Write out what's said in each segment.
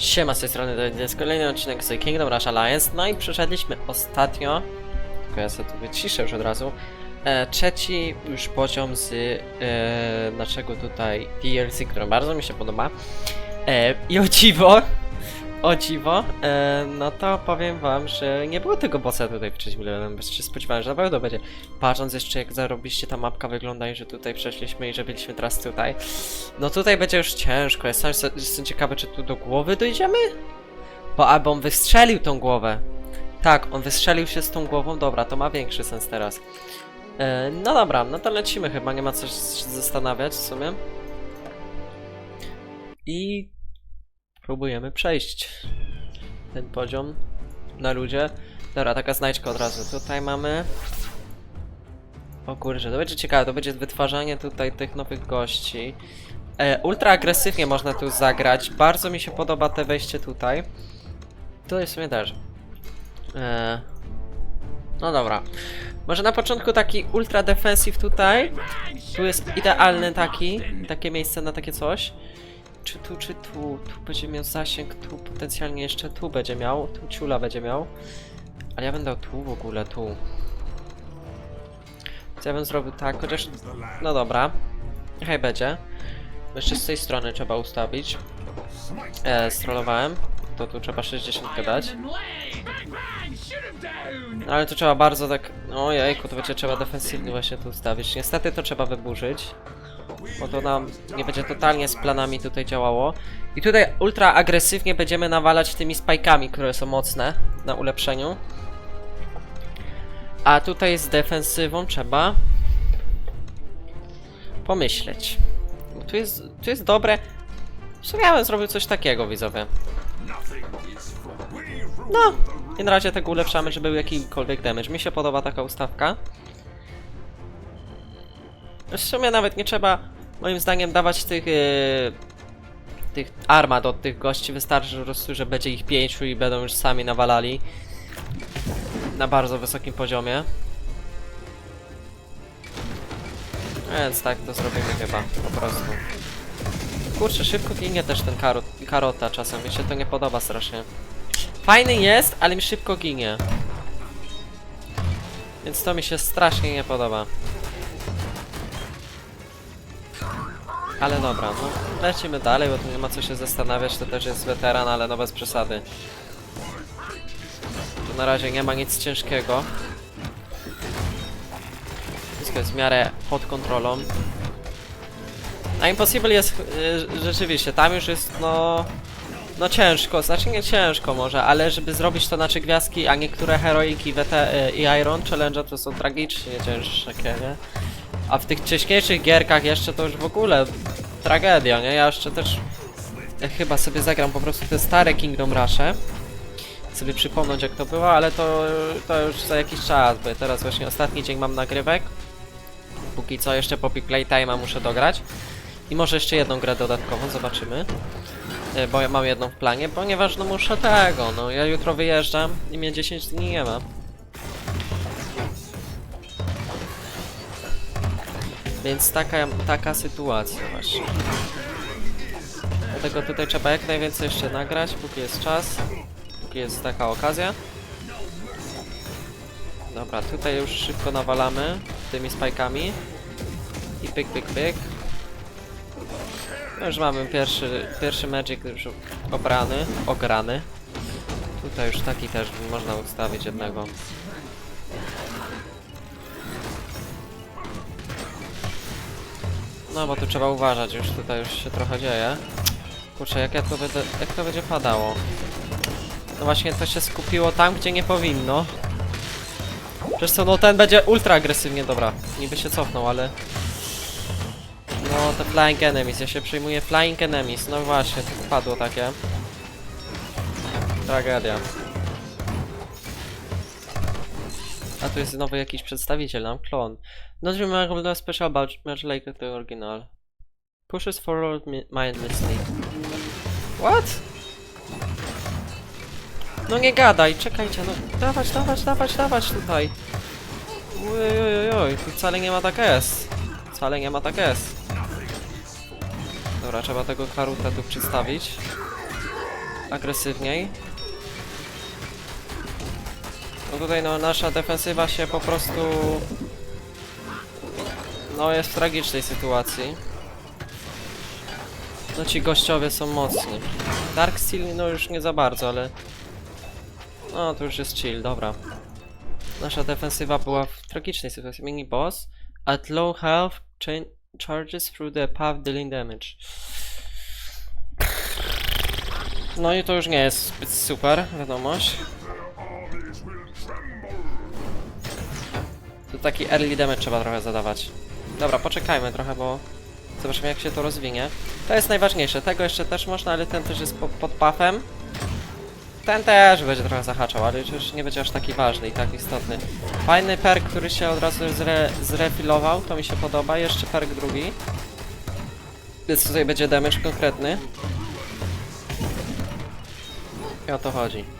Siema, z tej strony to jest kolejny odcinek z Kingdom Rush Alliance. No i przeszedliśmy ostatnio, tylko ja sobie tu wyciszę już od razu, e, trzeci już poziom z e, naszego tutaj DLC, który bardzo mi się podoba. E, I o dziwo, o dziwo, e, no to powiem wam, że nie było tego bossa tutaj w trzecim levelem, bo się spodziewałem, że na pewno będzie. Patrząc jeszcze jak zarobiliście ta mapka wygląda i że tutaj przeszliśmy i że byliśmy teraz tutaj. No tutaj będzie już ciężko, ja jestem ciekawy, czy tu do głowy dojdziemy? Bo albo on wystrzelił tą głowę. Tak, on wystrzelił się z tą głową, dobra, to ma większy sens teraz. E, no dobra, no to lecimy chyba, nie ma co się zastanawiać w sumie. I próbujemy przejść ten poziom na ludzie. Dobra, taka znajdźka od razu. Tutaj mamy... O kurczę, to będzie ciekawe, to będzie wytwarzanie tutaj tych nowych gości. E, ultra agresywnie można tu zagrać. Bardzo mi się podoba te wejście tutaj. Tutaj w sumie też. E, no dobra. Może na początku taki ultra defensive tutaj. Tu jest idealny taki, takie miejsce na takie coś. Czy tu, czy tu? Tu będzie miał zasięg, tu potencjalnie jeszcze tu będzie miał, tu ciula będzie miał. Ale ja będę tu w ogóle, tu. Co ja bym zrobił tak, chociaż... No dobra. Niechaj będzie. Jeszcze z tej strony trzeba ustawić. E, strollowałem. To tu trzeba 60 dać. No, ale to trzeba bardzo tak... Ojejku, to będzie trzeba defensywnie właśnie tu ustawić. Niestety to trzeba wyburzyć. Bo to nam nie będzie totalnie z planami tutaj działało. I tutaj ultra agresywnie będziemy nawalać tymi spajkami, które są mocne na ulepszeniu. A tutaj z defensywą trzeba pomyśleć. Bo tu jest, tu jest dobre. W sumie ja bym zrobił coś takiego, widzowie. No, i na razie tego ulepszamy, żeby był jakikolwiek damage. Mi się podoba taka ustawka. W sumie nawet nie trzeba, moim zdaniem, dawać tych, yy, tych armat od tych gości. Wystarczy po prostu, że będzie ich pięciu i będą już sami nawalali. Na bardzo wysokim poziomie. Więc tak to zrobimy chyba, po prostu. Kurczę, szybko ginie też ten karot, karota czasem, mi się to nie podoba strasznie. Fajny jest, ale mi szybko ginie. Więc to mi się strasznie nie podoba. Ale dobra, no lecimy dalej, bo tu nie ma co się zastanawiać, to też jest weteran, ale no bez przesady. Tu na razie nie ma nic ciężkiego. Wszystko jest w miarę pod kontrolą. A Impossible jest y, rzeczywiście, tam już jest no... No ciężko, znaczy nie ciężko może, ale żeby zrobić to na trzy gwiazdki, a niektóre heroiki y, i Iron Challenge to są tragicznie ciężkie, nie? A w tych wcześniejszych gierkach jeszcze to już w ogóle tragedia, nie? Ja jeszcze też chyba sobie zagram po prostu te stare Kingdom Rush'e sobie przypomnieć jak to było, ale to, to już za jakiś czas, bo teraz właśnie ostatni dzień mam nagrywek. Póki co jeszcze po Playtime'a muszę dograć. I może jeszcze jedną grę dodatkową, zobaczymy. E, Bo ja mam jedną w planie, ponieważ no muszę tego, no ja jutro wyjeżdżam i mnie 10 dni nie ma. Więc taka, taka sytuacja właśnie. Dlatego tutaj trzeba jak najwięcej jeszcze nagrać, póki jest czas. Póki jest taka okazja. Dobra, tutaj już szybko nawalamy tymi spajkami. I pyk, pyk, pyk. No już mamy pierwszy, pierwszy magic już obrany, ograny. Tutaj już taki też można ustawić jednego. No bo tu trzeba uważać, już tutaj już się trochę dzieje. Kurczę, jak ja to będę, jak to będzie padało? No właśnie to się skupiło tam, gdzie nie powinno. Przecież co, no ten będzie ultra agresywnie, dobra. Niby się cofnął, ale... No, te flying enemies, ja się przejmuję flying enemies, no właśnie, to padło takie. Tragedia. A tu jest znowu jakiś przedstawiciel, nam klon. Not remarkable special about much like the original. Pushes forward mi- mindlessly. What? No nie gadaj, czekajcie, no dawać, dawać, dawać, dawać tutaj. Oj, oj, oj, oj, tu wcale nie ma tak S. Wcale nie ma tak S. Dobra, trzeba tego karuta tu przedstawić. agresywniej. Tutaj no nasza defensywa się po prostu no jest w tragicznej sytuacji. No ci gościowie są mocni. Dark Steel no już nie za bardzo, ale no to już jest chill, dobra. Nasza defensywa była w tragicznej sytuacji. Mini boss at low health charges through the path dealing damage. No i to już nie jest zbyt super, wiadomość. Tu taki early damage trzeba trochę zadawać. Dobra, poczekajmy trochę, bo zobaczymy jak się to rozwinie. To jest najważniejsze, tego jeszcze też można, ale ten też jest po, pod buffem. Ten też będzie trochę zahaczał, ale już nie będzie aż taki ważny i tak istotny. Fajny perk, który się od razu zre, zrefilował, to mi się podoba. Jeszcze perk drugi. Więc tutaj będzie damage konkretny. I o to chodzi.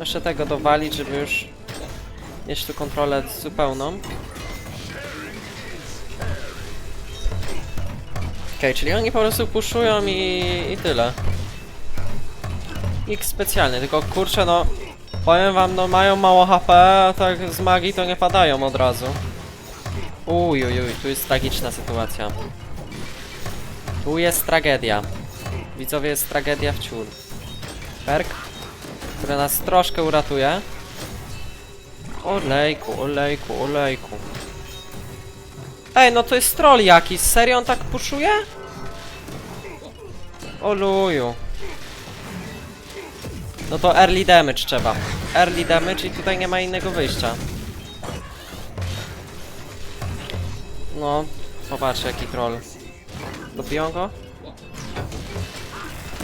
Jeszcze tego dowalić, żeby już mieć tu kontrolę zupełną. Okej, czyli oni po prostu puszują i, i tyle. Nikt specjalny, tylko kurczę no... Powiem wam, no mają mało HP, a tak z magii to nie padają od razu. Uj, uj, uj, tu jest tragiczna sytuacja. Tu jest tragedia. Widzowie, jest tragedia wciul. Perk, który nas troszkę uratuje. Olejku, olejku, olejku. Ej, no to jest troll jakiś. Serio on tak puszuje? Oluju. No to early damage trzeba. Early damage i tutaj nie ma innego wyjścia. No, popatrz jaki troll. Dobiją go?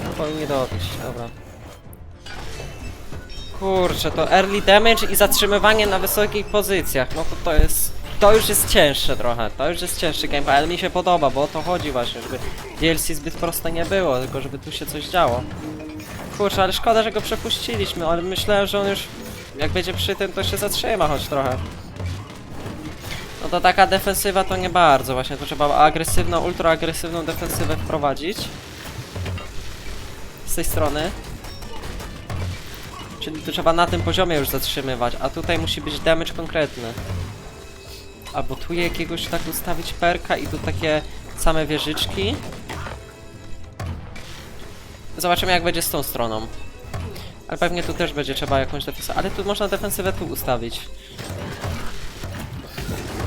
No powinni dobić, dobra. Kurczę, to early damage i zatrzymywanie na wysokich pozycjach. No to to jest... To już jest cięższe trochę, to już jest cięższy gameplay, ale mi się podoba, bo o to chodzi właśnie, żeby DLC zbyt proste nie było, tylko żeby tu się coś działo. Kurczę, ale szkoda, że go przepuściliśmy, ale myślałem, że on już jak będzie przy tym, to się zatrzyma choć trochę. No to taka defensywa to nie bardzo, właśnie to trzeba agresywną, ultra agresywną defensywę wprowadzić. Z tej strony. Czyli to trzeba na tym poziomie już zatrzymywać, a tutaj musi być damage konkretny. Albo tu jakiegoś tak ustawić perka i tu takie same wieżyczki. Zobaczymy jak będzie z tą stroną. Ale pewnie tu też będzie trzeba jakąś defensywę. Ale tu można defensywę tu ustawić.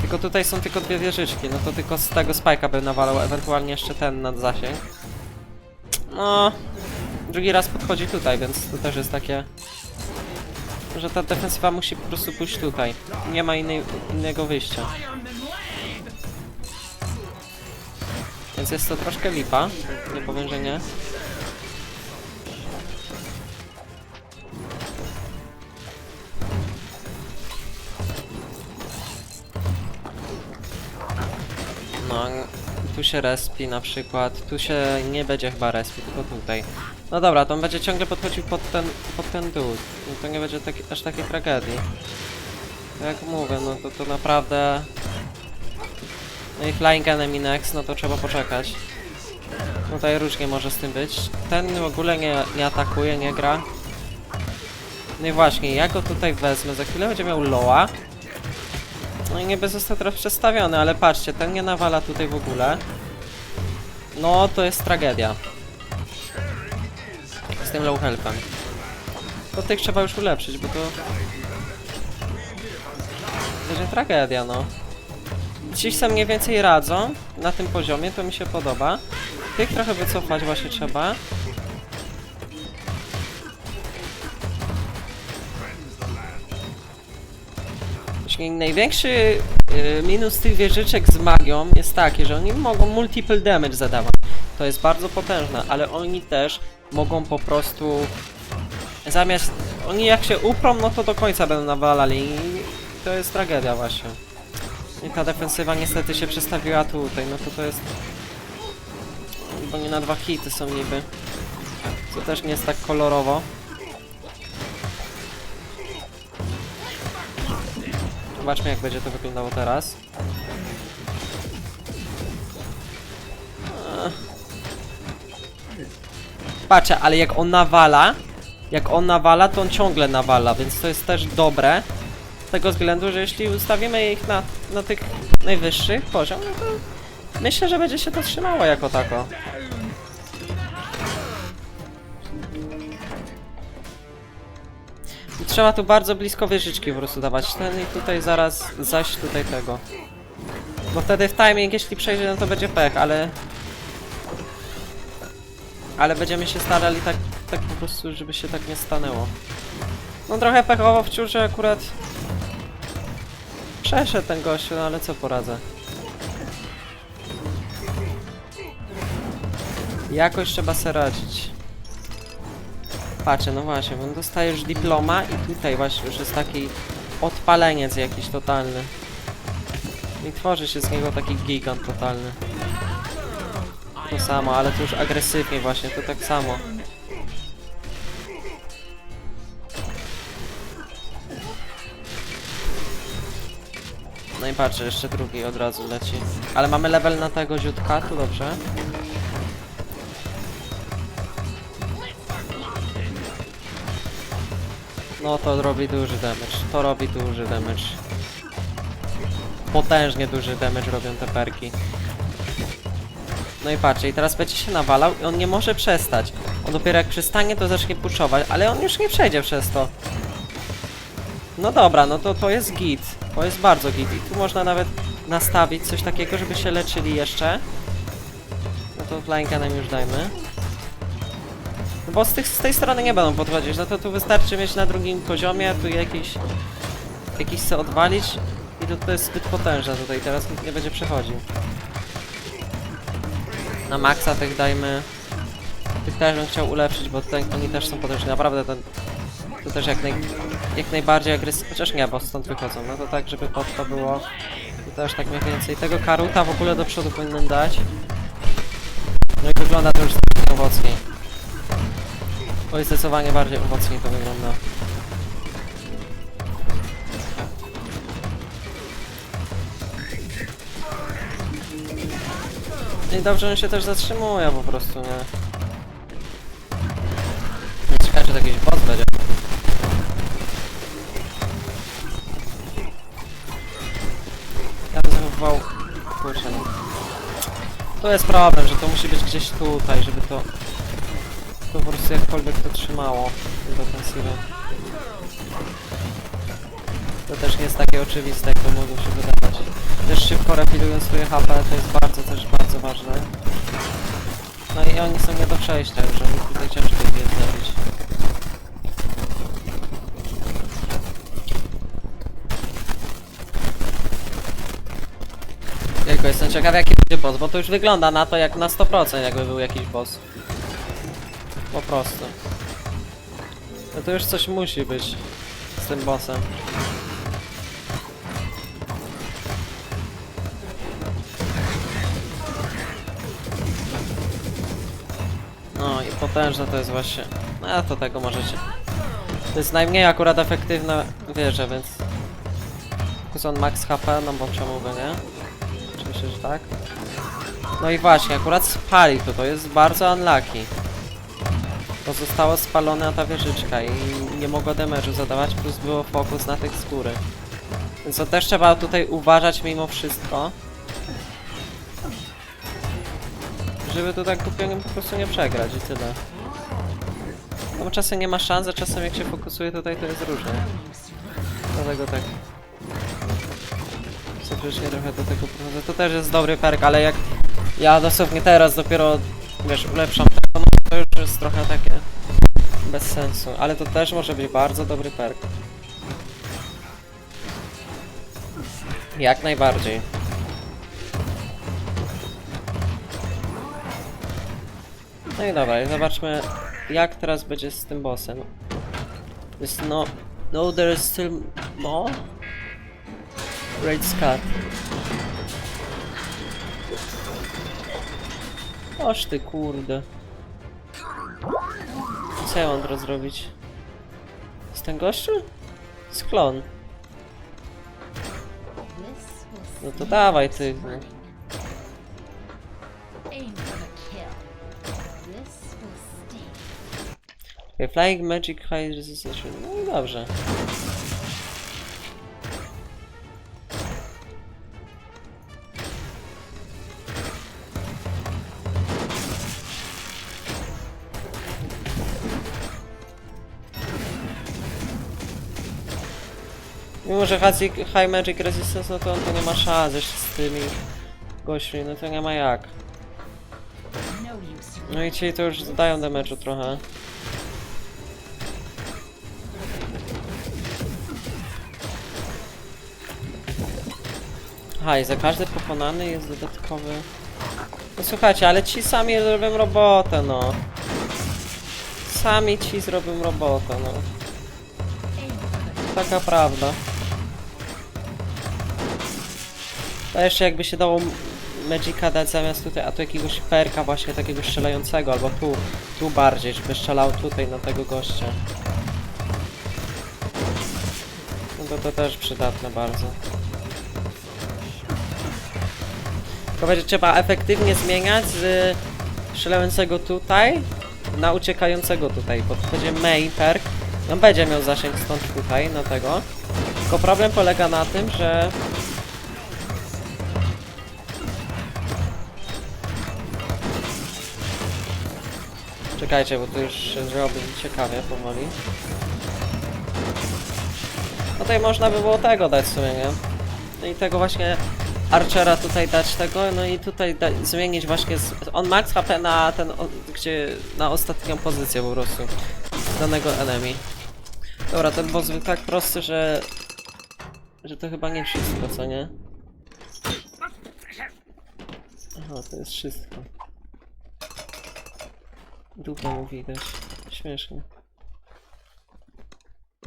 Tylko tutaj są tylko dwie wieżyczki, no to tylko z tego spajka bym nawalał, ewentualnie jeszcze ten nad zasięg. No, drugi raz podchodzi tutaj, więc to też jest takie, że ta defensywa musi po prostu pójść tutaj. Nie ma innej, innego wyjścia. Więc jest to troszkę lipa, nie powiem, że nie. No, tu się respi na przykład, tu się nie będzie chyba respi, tylko tutaj. No dobra, to on będzie ciągle podchodził pod ten, pod ten dół. To nie będzie taki, aż takiej tragedii. Jak mówię, no to to naprawdę... No i Flying Enemy Next, no to trzeba poczekać. Tutaj różnie może z tym być. Ten w ogóle nie, nie atakuje, nie gra. No i właśnie, ja go tutaj wezmę, za chwilę będzie miał Loa. No i niby został teraz przestawiony, ale patrzcie, ten nie nawala tutaj w ogóle. No, to jest tragedia. Tym low helpem. To tych trzeba już ulepszyć, bo to... Będzie tragedia, no. Ci sobie mniej więcej radzą na tym poziomie, to mi się podoba. Tych trochę wycofać właśnie trzeba. Największy y, minus tych wieżyczek z magią jest taki, że oni mogą multiple damage zadawać. To jest bardzo potężne, ale oni też mogą po prostu zamiast oni jak się uprą, no to do końca będą nawalali i to jest tragedia właśnie. I ta defensywa niestety się przestawiła tutaj, no to to jest bo nie na dwa hity są niby. Co też nie jest tak kolorowo. Zobaczmy jak będzie to wyglądało teraz. Patrzę, ale jak on nawala, jak on nawala, to on ciągle nawala, więc to jest też dobre. Z tego względu, że jeśli ustawimy ich na, na tych najwyższych poziom, no to myślę, że będzie się to trzymało jako tako. Trzeba tu bardzo blisko wieżyczki po prostu dawać. Ten i tutaj zaraz, zaś tutaj tego. Bo wtedy w timing, jeśli przejdzie, no to będzie pech, ale... Ale będziemy się starali tak, tak po prostu, żeby się tak nie stanęło. No trochę pechowo wciąż, że akurat... Przeszedł ten gościu, no ale co poradzę. Jakoś trzeba se radzić. Patrzę, no właśnie, bo on dostaje już dyploma i tutaj właśnie już jest taki odpaleniec jakiś totalny. I tworzy się z niego taki gigant totalny. To samo, ale to już agresywnie właśnie, to tak samo. No i patrzę, jeszcze drugi od razu leci. Ale mamy level na tego ziutka, tu dobrze. No to robi duży damage, to robi duży damage. Potężnie duży damage robią te perki. No i patrzcie, i teraz będzie się nawalał i on nie może przestać. On dopiero jak przestanie, to zacznie puszować, ale on już nie przejdzie przez to. No dobra, no to to jest git. To jest bardzo git. I tu można nawet nastawić coś takiego, żeby się leczyli jeszcze. No to flying nam już dajmy. No bo z, tych, z tej strony nie będą podchodzić, no to tu wystarczy mieć na drugim poziomie, tu jakiś... Jakiś chce odwalić i to, to jest zbyt potężne tutaj, teraz nikt nie będzie przechodził. Na maksa tych dajmy... Tych też bym chciał ulepszyć, bo tutaj oni też są potężni, naprawdę ten... To też jak, naj, jak najbardziej agresywnie, chociaż nie, bo stąd wychodzą, no to tak, żeby pod to było. I też tak mniej więcej. Tego karuta w ogóle do przodu powinien dać. No i wygląda to już owocniej. Oj, zdecydowanie bardziej owocniej to wygląda. I dobrze, on się też zatrzymuje po prostu, nie? Nie czekaj, czy to jakiś boss będzie. Ja bym zachowywał... Kurczę, no. To jest problem, że to musi być gdzieś tutaj, żeby to... To po prostu jakkolwiek to trzymało do defensywy. To też nie jest takie oczywiste, jak to mogło się wydawać. Też szybko refilują swoje HP, to jest bardzo, też bardzo ważne. No i oni są nie do przejścia już, oni tutaj ciężko jest zabić. Tylko jestem ciekaw jaki będzie boss, bo to już wygląda na to jak na 100% jakby był jakiś boss. Po prostu. No to już coś musi być z tym bossem. Potężne to jest właśnie. No to tego możecie. To jest najmniej akurat efektywna wieża, więc... Kuzon max HP, no bo czemu by nie? Oczywiście, że tak. No i właśnie, akurat spali to, to jest bardzo unlucky. Bo została spalona ta wieżyczka i nie mogła damage'u zadawać, plus było fokus na tych z góry. Więc to też trzeba tutaj uważać mimo wszystko. Żeby tu tak kupionym po prostu nie przegrać i tyle. No czasem nie ma szans, a czasem jak się fokusuje tutaj to jest różnie. Dlatego tak. Faktycznie trochę do tego podchodzę. To też jest dobry perk, ale jak ja dosłownie teraz dopiero, wiesz, ulepszam no to już jest trochę takie bez sensu. Ale to też może być bardzo dobry perk. Jak najbardziej. No i dobra, zobaczmy jak teraz będzie z tym bossem. Jest no... No, there is still more? Great Scott. Oż ty kurde. Co ja mam teraz zrobić? Z ten gościu? Klon. No to dawaj ty. No. Okay, Flying Magic High Resistance. No i dobrze. Mimo, że High Magic Resistance, no to on to nie ma szans jeszcze z tymi gośćmi, no to nie ma jak. No i ci to już zadają damage'u trochę. Aha, i za każdy pokonany jest dodatkowy... No słuchajcie, ale ci sami zrobią robotę, no. Sami ci zrobią robotę, no. Taka prawda. To jeszcze jakby się dało Magica dać zamiast tutaj, a tu jakiegoś perka właśnie takiego strzelającego, albo tu, tu bardziej, żeby strzelał tutaj na tego gościa. No to to też przydatne bardzo. Tylko będzie trzeba efektywnie zmieniać z strzelającego tutaj na uciekającego tutaj, bo to będzie main perk. On będzie miał zasięg stąd tutaj, na tego. Tylko problem polega na tym, że Czekajcie, bo tu już się zrobi ciekawie powoli. No tutaj można by było tego dać w sumie, nie? No i tego właśnie Archera tutaj dać tego, no i tutaj da zmienić właśnie z, on max HP na ten, o, gdzie, na ostatnią pozycję po prostu danego enemy. Dobra, ten boss był tak prosty, że że to chyba nie wszystko, co nie? Aha, to jest wszystko. Dupę mu widać. Śmiesznie.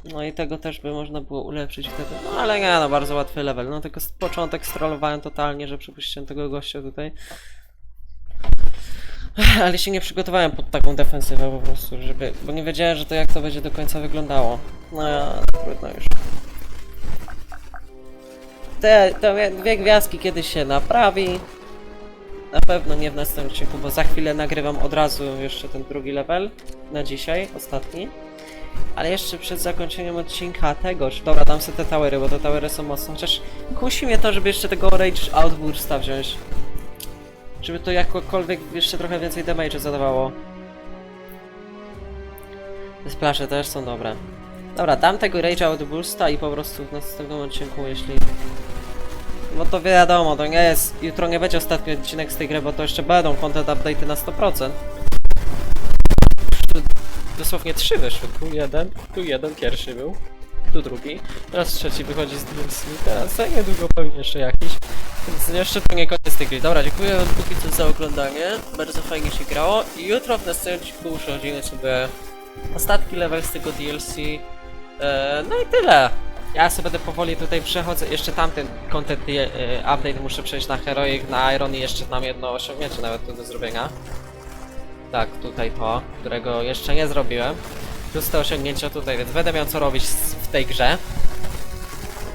No i tego też by można było ulepszyć wtedy. No ale nie, no bardzo łatwy level. No tylko z początek strollowałem totalnie, że przypuściłem tego gościa tutaj. Ale się nie przygotowałem pod taką defensywę po prostu, żeby... Bo nie wiedziałem, że to jak to będzie do końca wyglądało. No ja... trudno już. Te, te dwie gwiazdki kiedyś się naprawi. Na pewno nie w następnym odcinku, bo za chwilę nagrywam od razu jeszcze ten drugi level na dzisiaj, ostatni. Ale jeszcze przed zakończeniem odcinka tegoż, dobra, dam sobie te towery, bo te towery są mocne, chociaż kusi mnie to, żeby jeszcze tego Rage Outbursta wziąć. Żeby to jakkolwiek jeszcze trochę więcej damage zadawało. Te splasze też są dobre. Dobra, dam tego Rage Outbursta i po prostu w następnym odcinku, jeśli bo to wiadomo, to nie jest. Jutro nie będzie ostatni odcinek z tej gry, bo to jeszcze będą content update'y na 100%. Dosłownie trzy wyszły. Tu jeden, tu jeden pierwszy był, tu drugi. Teraz trzeci wychodzi z DLC. Teraz za niedługo pewnie jeszcze jakiś. Więc jeszcze to nie koniec tej gry. Dobra, dziękuję wam póki co za oglądanie. Bardzo fajnie się grało. I jutro w następnym odcinku przechodzimy sobie ostatni level z tego DLC. Eee, no i tyle. Ja sobie będę powoli tutaj przechodzę. Jeszcze tamten content e, update muszę przejść na Heroic, na Iron i jeszcze mam jedno osiągnięcie nawet tu do zrobienia. Tak, tutaj to, którego jeszcze nie zrobiłem. Plus te osiągnięcia tutaj, więc będę miał co robić w tej grze.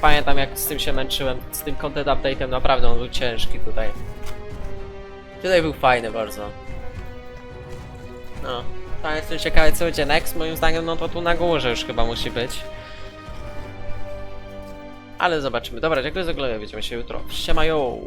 Pamiętam jak z tym się męczyłem, z tym content update'em, naprawdę on był ciężki tutaj. Tutaj był fajny bardzo. No, tam jestem ciekawy co będzie next, moim zdaniem no to tu na górze już chyba musi być. Ale zobaczymy. Dobra, dziękuję za oglądanie, widzimy się jutro. Siema yo!